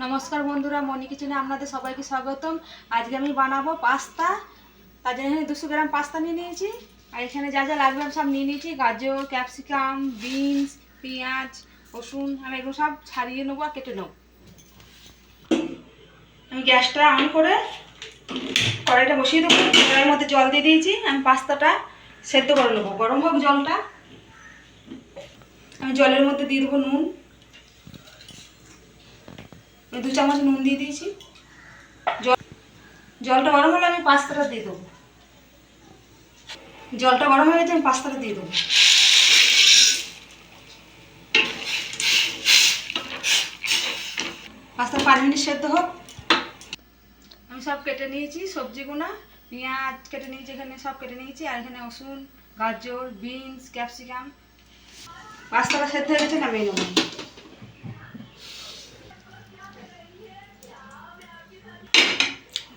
নমস্কার বন্ধুরা মনি কিচেনে আপনাদের সবাইকে স্বাগতম। আজকে আমি বানাবো পাস্তা। তার জন্য এখানে দুশো গ্রাম পাস্তা নিয়ে নিয়েছি। আর এখানে যা যা লাগবে আমি সব নিয়ে নিয়েছি। গাজর, ক্যাপসিকাম, বিনস, পেঁয়াজ, রসুন, আমি এগুলো সব ছাড়িয়ে নেব আর কেটে নেব। আমি গ্যাসটা অন করে কড়াইটা বসিয়ে দেবো। কড়াইয়ের মধ্যে জল দিয়ে দিয়েছি। আমি পাস্তাটা সেদ্ধ করে নেব। গরম হোক জলটা। আমি জলের মধ্যে দিয়ে দেবো নুন। দু চামচ নুন দিয়ে দিয়েছি। জল জলটা গরম হলে আমি পাস্তাটা দিয়ে দেবো। জলটা গরম হয়ে গেছে, আমি পাস্তাটা দিয়ে দেবো। পাস্তা পাঁচ মিনিট সেদ্ধ হোক। আমি সব কেটে নিয়েছি সবজিগুলো পেঁয়াজ কেটে নিয়েছি এখানে, সব কেটে নিয়েছি, আর এখানে রসুন, গাজর, বিনস, ক্যাপসিকাম। পাস্তাটা সেদ্ধ হয়ে গেছে, নামিয়ে নেব।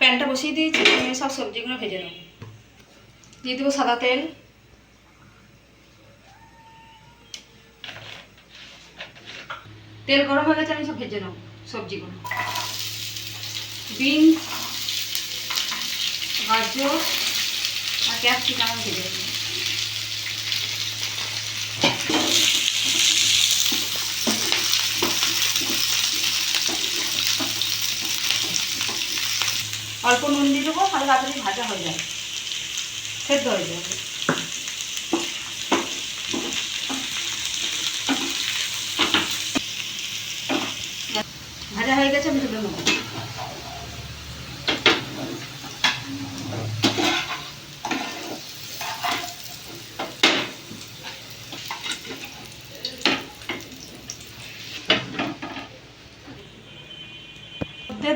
প্যানটা বসিয়ে দিয়েছি, আমি সব সবজিগুলো ভেজে নেব। দিয়ে দেবো সাদা তেল। তেল গরম হয়ে গেছে, আমি সব ভেজে নেব সবজিগুলো। বিনস, গাজর আর ক্যাপসিকাম ভেজে নেব। অল্প নুন দিয়ে দেবো, তাহলে তাড়াতাড়ি ভাজা হয়ে যাবে। সেদ্ধ হয়ে যাবে। ভাজা হয়ে গেছে, আমি তুলে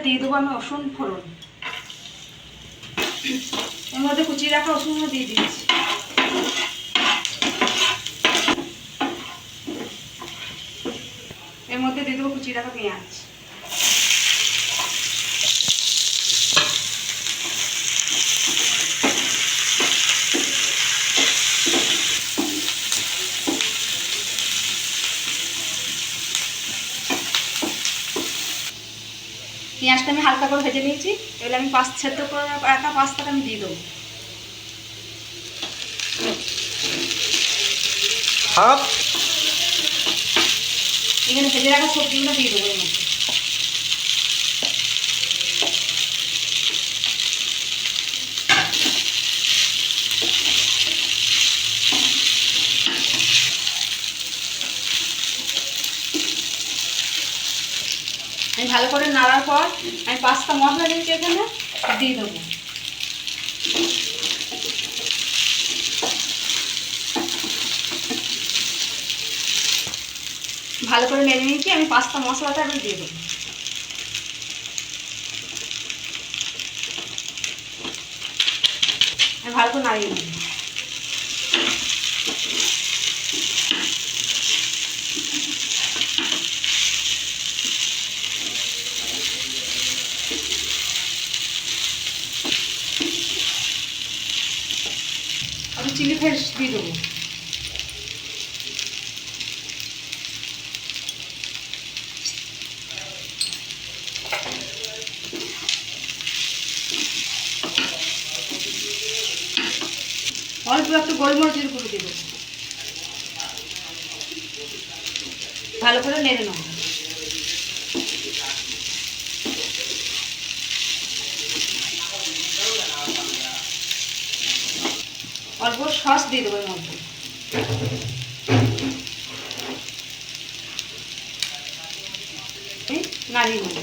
দিয়ে দেবো আমি রসুন ফোড়ন। এর মধ্যে কুচিয়ে রাখা রসুনগুলো দিয়ে দিচ্ছি। এর মধ্যে দিয়ে দেবো কুচিয়ে রাখা পেঁয়াজ। পেঁয়াজটা আমি হালকা করে ভেজে নিয়েছি। এবার আমি পাঁচ সেদ্ধ করে রাখা পাস্তাটা আমি দিয়ে দেবো। এখানে ভেজে রাখা সবজিগুলো দিয়ে দেবো এর মধ্যে। ভালো করে নাড়ার পর আমি পাঁচটা মশলা দিয়েছি এখানে, দিয়ে দেবো। ভালো করে নেড়ে নিয়েছি, আমি পাঁচটা মশলাটা আমি দিয়ে দেবো। আমি ভালো করে নাড়িয়ে নেব আমি চিলি ফ্লেক্স দিয়ে দেবো। অল্প একটু গোলমরিচের গুঁড়ো দেব। ভালো করে নেড়ে নেব। অল্প সস দিয়ে দেবো এর মধ্যে। নাড়িয়ে নেব।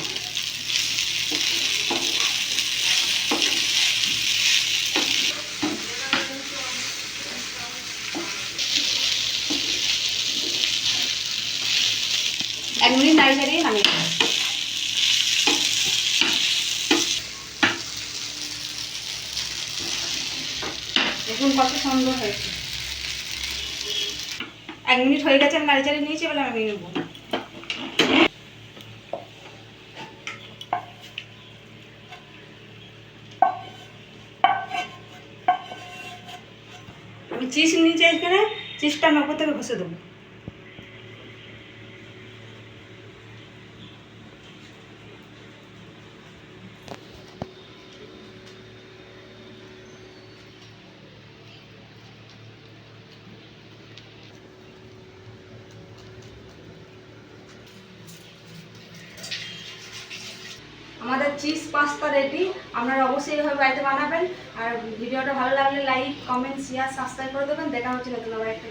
এক মিনিট নাড়িয়ে নাড়িয়ে নামিয়ে দেখুন কত সুন্দর হয়েছে। এক মিনিট হয়ে গেছে, আমি নাড়ি চাড়ি নিয়েছি বলে আমি নেব। আমি চিজ নিয়েছি এখানে চিজটা আমি ওপর থেকে ঘষে দেবো। Cheese pasta ready. আপনারা অবশ্যই এইভাবে বাড়িতে বানাবেন। আর ভিডিওটা ভালো লাগলে লাইক, কমেন্ট শেয়ার সাবস্ক্রাইব করে দেবেন। দেখা হচ্ছে নতুন আবার একটা।